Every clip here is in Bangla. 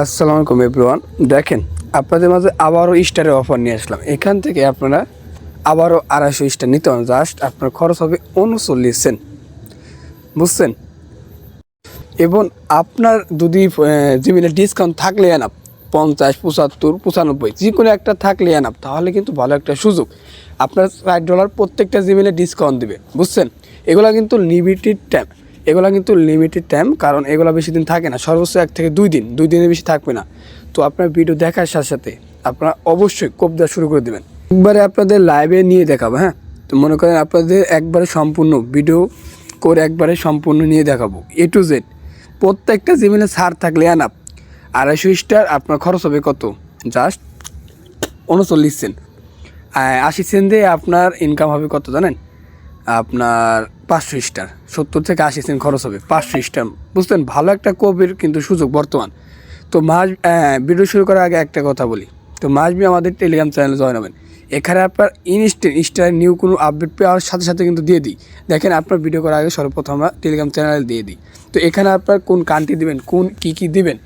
আসসালামু আলাইকুম এভরিওয়ান দেখেন, আপনাদের মাঝে আবারও স্টারের অফার নিয়ে আসলাম। এখান থেকে আপনারা আবারও আড়াইশো স্টার নিতে পারেন। জাস্ট আপনার খরচ হবে উনচল্লিশ সেন্ট বুঝছেন? এবং আপনার যদি জিমেলে ডিসকাউন্ট থাকলে এনাপ পঞ্চাশ, পঁচাত্তর, পঁচানব্বই যে কোনো একটা থাকলে এনাপ তাহলে কিন্তু ভালো একটা সুযোগ। আপনার ষাট ডলার প্রত্যেকটা জিমেলে ডিসকাউন্ট দিবে। বুঝছেন? এগুলো কিন্তু লিমিটেড টাইম এগুলো কিন্তু লিমিটেড টাইম কারণ এগুলো বেশি দিন থাকে না। সর্বোচ্চ এক থেকে দুই দিন, দুই দিনের বেশি থাকবে না। তো আপনার ভিডিও দেখার সাথে সাথে আপনারা অবশ্যই কোপ দেওয়া শুরু করে দেবেন। একবারে আপনাদের লাইভে নিয়ে দেখাবো হ্যাঁ? তো মনে করেন আপনাদের একবারে সম্পূর্ণ ভিডিও করে একবারে সম্পূর্ণ নিয়ে দেখাবো। এ টু জেড প্রত্যেকটা জিমেলে ছাড় থাকলে আনাপ আড়াইশো স্টার আপনার খরচ হবে কত? জাস্ট উনচল্লিশ সেন্ট আশি সেন্ট দিয়ে আপনার ইনকাম হবে কত জানেন? আপনার পাঁচশো স্টার। সত্তর থেকে আশি সেন্ট খরচ হবে, পাঁচশো স্টার। বুঝতেন ভালো একটা কোপের কিন্তু সুযোগ বর্তমান। তো মাস ভিডিও শুরু করার আগে একটা কথা বলি। তো মাসবি আমাদের টেলিগ্রাম চ্যানেলে জয়েন হবেন। এখানে আপনার ইনস্ট্যান্ট স্টার নিউ কোনো আপডেট পাওয়ার সাথে সাথে কিন্তু দিয়ে দিই। দেখেন, আপনার ভিডিও করার আগে সর্বপ্রথম আমরা টেলিগ্রাম চ্যানেলে দিয়ে দিই। তো এখানে আপনার কোন কান্ট্রি দিবেন, কোন কী কী দিবেন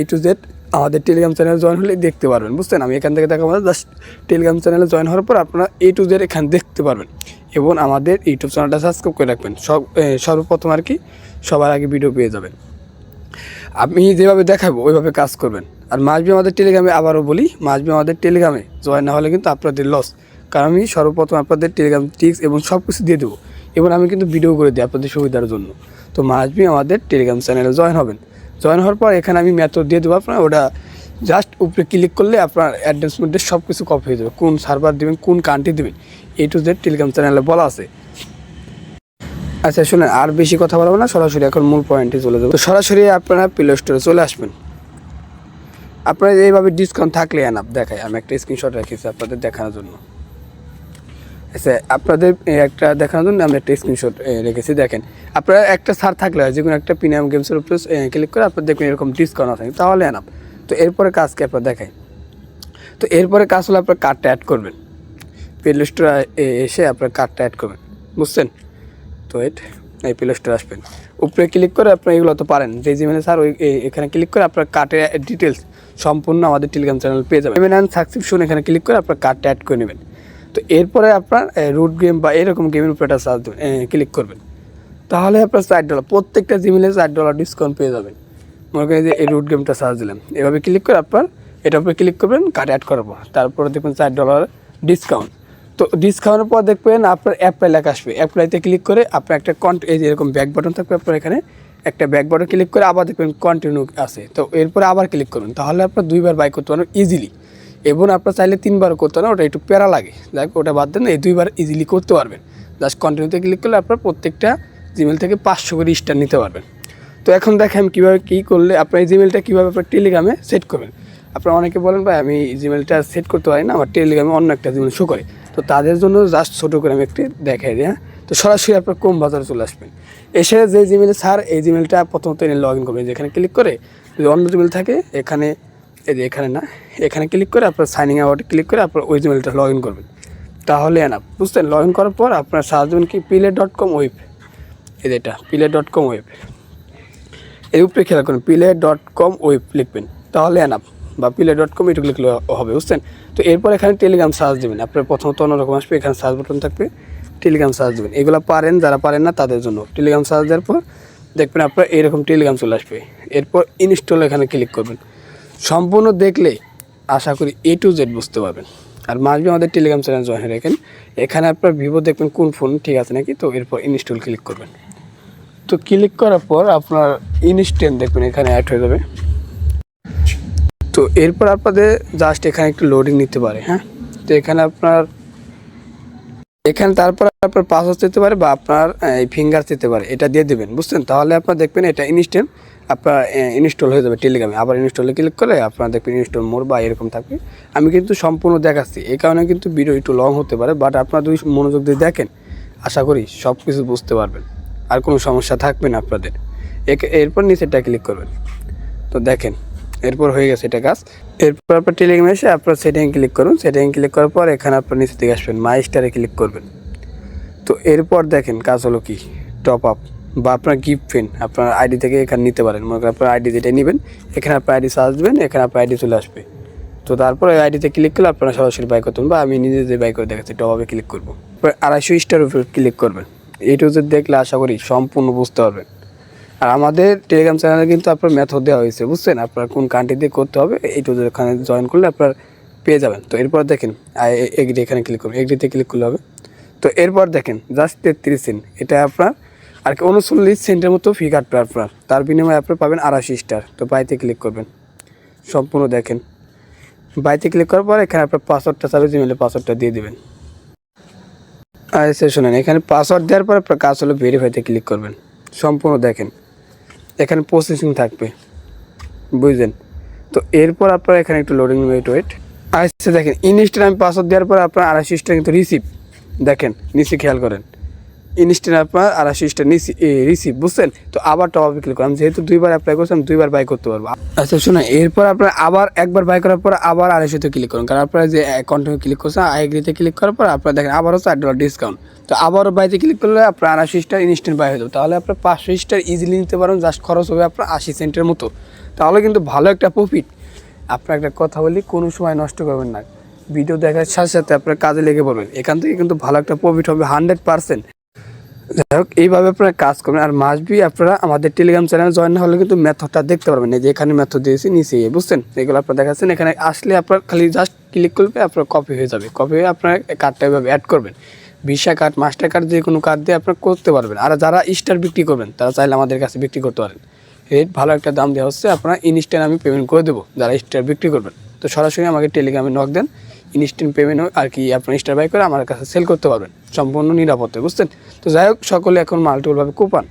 এ টু জেড আমাদের টেলিগ্রাম চ্যানেলে জয়েন হলে দেখতে পারবেন, বুঝছেন? আমি এখান থেকে দেখাবো জাস্ট টেলিগ্রাম চ্যানেলে জয়েন হওয়ার পর আপনারা এ টু জেড এখানে দেখতে পারবেন। এবং আমাদের ইউটিউব চ্যানেলটা সাবস্ক্রাইব করে রাখবেন। সব সর্বপ্রথম আর কি, সবার আগে ভিডিও পেয়ে যাবেন। আমি যেভাবে দেখাবো, ওইভাবে কাজ করবেন। আর মাসবি আমাদের টেলিগ্রামে আবারও বলি, মাসবি আমাদের টেলিগ্রামে জয়েন না হলে কিন্তু আপনাদের লস কারণ আমি সর্বপ্রথম আপনাদের টেলিগ্রাম টিক্স এবং সব কিছু দিয়ে দেবো। এবং আমি কিন্তু ভিডিও করে দিই আপনাদের সুবিধার জন্য। তো মাসবি আমাদের টেলিগ্রাম চ্যানেলে জয়েন হবেন। জয়েন হওয়ার পর এখানে আমি মেথড দিয়ে দেবো আপনার। ওটা জাস্ট উপরে ক্লিক করলে আপনার অ্যাডভান্সমেন্টে সব কিছু কপি হয়ে যাবে। কোন সার্ভার দেবেন, কোন কান্ট্রি দেবেন এ টু জেড টেলিগ্রাম চ্যানেলে বলা আছে। আচ্ছা শুনেন, আর বেশি কথা বলব না, সরাসরি এখন মূল পয়েন্টে চলে যাব। সরাসরি আপনারা প্লে স্টোরে চলে আসবেন। আপনারা এইভাবে ডিসকাউন্ট থাকলে এনাপ দেখায়। আমি একটা স্ক্রিনশট রেখেছি আপনাদের দেখানোর জন্য। আচ্ছা আপনাদের একটা দেখানোর জন্য আমরা একটা স্ক্রিনশট রেখেছি। দেখেন, আপনারা একটা সার থাকলে হয় যে কোনো একটা প্রিমিয়াম গেমসের উপরে ক্লিক করে আপনার দেখবেন এরকম ডিসকাউন্ট আছে। তাহলে এনাপ তো এরপরে কাজকে আপনার দেখায় তো এরপরে কাজ হলো আপনার কার্ডটা অ্যাড করবেন। প্লে স্টোরে এসে আপনার কার্ডটা অ্যাড করবেন। বুঝছেন? তো এট এই প্লে স্টোরে আসবেন। উপরে ক্লিক করে আপনি এগুলো তো পারেন। যে জিমেলে স্যার ওই এখানে ক্লিক করে আপনার কার্ডের ডিটেলস সম্পূর্ণ আমাদের টেলিগ্রাম চ্যানেল পেয়ে যাবেন। পেমেন্ট অ্যান্ড এখানে ক্লিক করে আপনার কার্ডটা অ্যাড করে নেবেন। তো এরপরে আপনার রুট গেম বা এরকম গেমের উপরে একটা সার্চ দেবেন ক্লিক করবেন। তাহলে আপনার চার ডলার প্রত্যেকটা জিমেলে চার ডলার ডিসকাউন্ট পেয়ে যাবেন। মনে করেন যে এই রুট গেমটা সার্চ দিলাম। এভাবে ক্লিক করে আপনার, এটার উপরে ক্লিক করবেন কার্ড অ্যাড করাবো তারপরে দেখবেন চার ডলার ডিসকাউন্ট তো ডিসকাউন্টের পর দেখবেন আপনার অ্যাপ্লাই লেখা আসবে। অ্যাপ্লাইতে ক্লিক করে আপনার একটা কন্ট এই যে এরকম ব্যাক বাটন থাকবে আপনার এখানে, একটা ব্যাক বাটন ক্লিক করে আবার দেখবেন কন্টিনিউ আছে। তো এরপরে আবার ক্লিক করুন। তাহলে আপনার দুইবার বাই করতে পারেন ইজিলি এবং আপনার চাইলে তিনবার করতে না ওটা একটু প্যারা লাগে। যাই ওটা বাদ দেন, এই দুইবার ইজিলি করতে পারবেন। জাস্ট কন্টিনিউতে ক্লিক করলে আপনার প্রত্যেকটা জিমেল থেকে পাঁচশো করে স্টার নিতে পারবেন। তো এখন দেখেন কীভাবে কী করলে আপনার এই জিমেলটা কীভাবে আপনার টেলিগ্রামে সেট করবেন। আপনারা অনেকে বলেন, ভাই, আমি জিমেলটা সেট করতে পারি না, আমার টেলিগ্রামে অন্য একটা জিমেল শো করে। তো তাদের জন্য জাস্ট ছোটো করে আমি একটি দেখাই দিই হ্যাঁ? তো সরাসরি আপনার কম বাজারে চলে আসবেন। এসে যে জিমেলে স্যার, এই জিমেলটা প্রথমত এনে লগ ইন করবেন। যেখানে ক্লিক করে যদি অন্য জিমেল থাকে, এখানে এই যে এখানে না, এখানে ক্লিক করে আপনার সাইনিং আউটে ক্লিক করে আপনার ওই জিমেলটা লগ ইন করবেন। তাহলে না বুঝতেন লগ ইন করার পর আপনার সার্চ দেবেন কি পিলে ডট কম ওয়েব এই যে এটা পিলে ডট কম ওয়েব এর উপরে খেয়াল করুন পিলে ডট কম ওয়েব লিখবেন। তাহলে অ্যানাপ বা পিলে ডট কম এটুকু লিখলে হবে, বুঝছেন? তো এরপর এখানে টেলিগ্রাম সার্চ দেবেন। আপনার প্রথমত অন্যরকম আসবে, এখানে সার্চ বাটন থাকবে টেলিগ্রাম সার্চ দেবেন। এগুলো পারেন, যারা পারেন না, তাদের জন্য। টেলিগ্রাম সার্চ দেওয়ার পর দেখবেন আপনার এরকম টেলিগ্রাম চলে আসবে। এরপর ইনস্টল এখানে ক্লিক করবেন। সম্পূর্ণ দেখলে আশা করি এ টু জেড বুঝতে পারবেন। আর মাসবি আমাদের টেলিগ্রাম চ্যানেল জয়েন রাখেন। এখানে আপনার ভিভো দেখবেন কোন ফোন ঠিক আছে নাকি? তো এরপর ইনস্টল ক্লিক করবেন। তো ক্লিক করার পর আপনার ইনস্ট্যান্ট দেখবেন এখানে অ্যাড হয়ে যাবে। তো এরপর আপনাদের জাস্ট এখানে একটু লোডিং নিতে পারে হ্যাঁ? তো এখানে আপনার, এখানে তারপর আপনার পাসওয়ার্ড দিতে পারে বা আপনার এই ফিঙ্গার দিতে পারে। এটা দিয়ে দেবেন, বুঝছেন? তাহলে আপনার দেখবেন এটা ইনস্ট্যান্ট আপনার ইনস্টল হয়ে যাবে টেলিগ্রামে আবার ইনস্টলে ক্লিক করে আপনার দেখবেন ইনস্টল মোর বা এরকম থাকবে। আমি কিন্তু সম্পূর্ণ দেখাচ্ছি। এই কারণে কিন্তু ভিডিও একটু লং হতে পারে বাট আপনার যদি মনোযোগ দিয়ে দেখেন, আশা করি সব কিছু বুঝতে পারবেন। আর কোনো সমস্যা থাকবে না আপনাদের। এরপর নিচেটা ক্লিক করবেন। তো দেখেন, এরপর হয়ে গেছে এটা কাজ। এরপর আপনার টেলিগ্রামে এসে আপনার সেটিং ক্লিক করুন। সেটিং ক্লিক করার পর এখানে আপনার নিচে দিকে আসবেন। মাই স্টারে ক্লিক করবেন। তো এরপর দেখেন কাজ হলো কি? টপ আপ বা আপনার গিফট পেন আপনার আইডি থেকে এখানে নিতে পারেন মনে করেন আপনার আইডি যেটা নেবেন এখানে আপনার আইডি সার্চ দেবেন এখানে আপনার আইডি চলে আসবে তো তারপরে ওই আইডিতে ক্লিক করলে আপনারা সরাসরি বাই করতে বা আমি নিজে যে বাই করে দেখাচ্ছি টপে ক্লিক করব আড়াইশো স্টার উপর ক্লিক করবেন এইটু যে দেখলে আশা করি সম্পূর্ণ বুঝতে পারবেন আর আমাদের টেলিগ্রাম চ্যানেলে কিন্তু আপনার মেথড দেওয়া হয়েছে বুঝছেন আপনার কোন কান্ট্রিতে করতে হবে এইটু এখানে জয়েন করলে আপনার পেয়ে যাবেন তো এরপর দেখেন এগ্রি এখানে ক্লিক করবেন এগ্রিতে ক্লিক করলে হবে তো এরপর দেখেন জাস্ট তেত্রিশ সেন্ট এটা আপনার আর উনচল্লিশ সেন্টের মতো ফি কাটবে আপনার তার বিনিময়ে আপনার পাবেন আড়াশি স্টার। তো বাইতে ক্লিক করবেন। সম্পূর্ণ দেখেন। বাইতে ক্লিক করার পর এখানে আপনার পাসওয়ার্ডটা চাবে জিমেলে পাসওয়ার্ডটা দিয়ে দেবেন। আচ্ছা শোনেন এখানে পাসওয়ার্ড দেওয়ার পর আপনার কাজ হলো ভেরিফাইতে ক্লিক করবেন। সম্পূর্ণ দেখেন। এখানে প্রসেসিং থাকবে। বুঝলেন? তো এরপর আপনার এখানে একটু লোডিং ওয়েট ওয়েট আচ্ছা দেখেন ইনস্ট্যান্ট আমি পাসওয়ার্ড দেওয়ার পর আপনার আড়াইশো স্টার কিন্তু রিসিভ দেখেন নিচে খেয়াল করেন। ইনস্ট্যান্ট আপনার আড়াইশো স্টার রিসিভ বুঝছেন? তো আবার টপে ক্লিক করলাম যেহেতু দুইবার অ্যাপ্লাই করছি, আমি দুইবার বাই করতে পারব। আচ্ছা শুনুন, এরপর আপনার আবার একবার বাই করার পর আবার আড়াইশোতে ক্লিক করুন। কারণ আপনারা যে অ্যাকাউন্টে ক্লিক করছেন আইগ্রিতে ক্লিক করার পর আপনারা দেখেন আবারও চার ডলার ডিসকাউন্ট তো আবারও বাইতে ক্লিক করলে আপনার আড়াইশো স্টার ইনস্ট্যান্ট বাই হয়ে যাবে। তাহলে আপনার পাঁচশো স্টার ইজিলি নিতে পারেন জাস্ট খরচ হবে আপনার আশি সেন্টের মতো। তাহলে কিন্তু ভালো একটা প্রফিট আপনার একটা কথা বলি, কোনো সময় নষ্ট করবেন না। ভিডিও দেখার সাথে সাথে আপনার কাজে লেগে পড়বেন। এখান থেকে কিন্তু ভালো একটা প্রফিট হবে হান্ড্রেড পার্সেন্ট যাই হোক এইভাবে আপনারা কাজ করবেন। আর মাসবি আপনারা আমাদের টেলিগ্রাম চ্যানেলে জয়েন না হলে কিন্তু মেথডটা দেখতে পারবেন। যে এখানে মেথড দিয়েছি, নিচে বুঝছেন? এগুলো আপনারা দেখাচ্ছেন। এখানে আসলে আপনার খালি জাস্ট ক্লিক করবে আপনার কপি হয়ে যাবে। কপি হয়ে আপনার কার্ডটা এভাবে অ্যাড করবেন। ভিসা কার্ড মাস্টার কার্ড যে কোনো কার্ড দিয়ে আপনার করতে পারবেন। আর যারা স্টার বিক্রি করবেন, তারা চাইলে আমাদের কাছে বিক্রি করতে পারেন। রেট ভালো একটা দাম দেওয়া হচ্ছে। আপনারা ইনস্ট্যান্ট আমি পেমেন্ট করে দেবো, যারা স্টার বিক্রি করবেন। তো সরাসরি আমাকে টেলিগ্রামে নক দেন। ইনস্ট্যান্ট পেমেন্ট আর কি আপনার স্টার বাই করে আমার কাছে সেল করতে পারবেন। সম্পূর্ণ নিরাপদে বুঝছেন? তো যাই হোক, সকলে এখন মাল্টিপলভাবে কুপান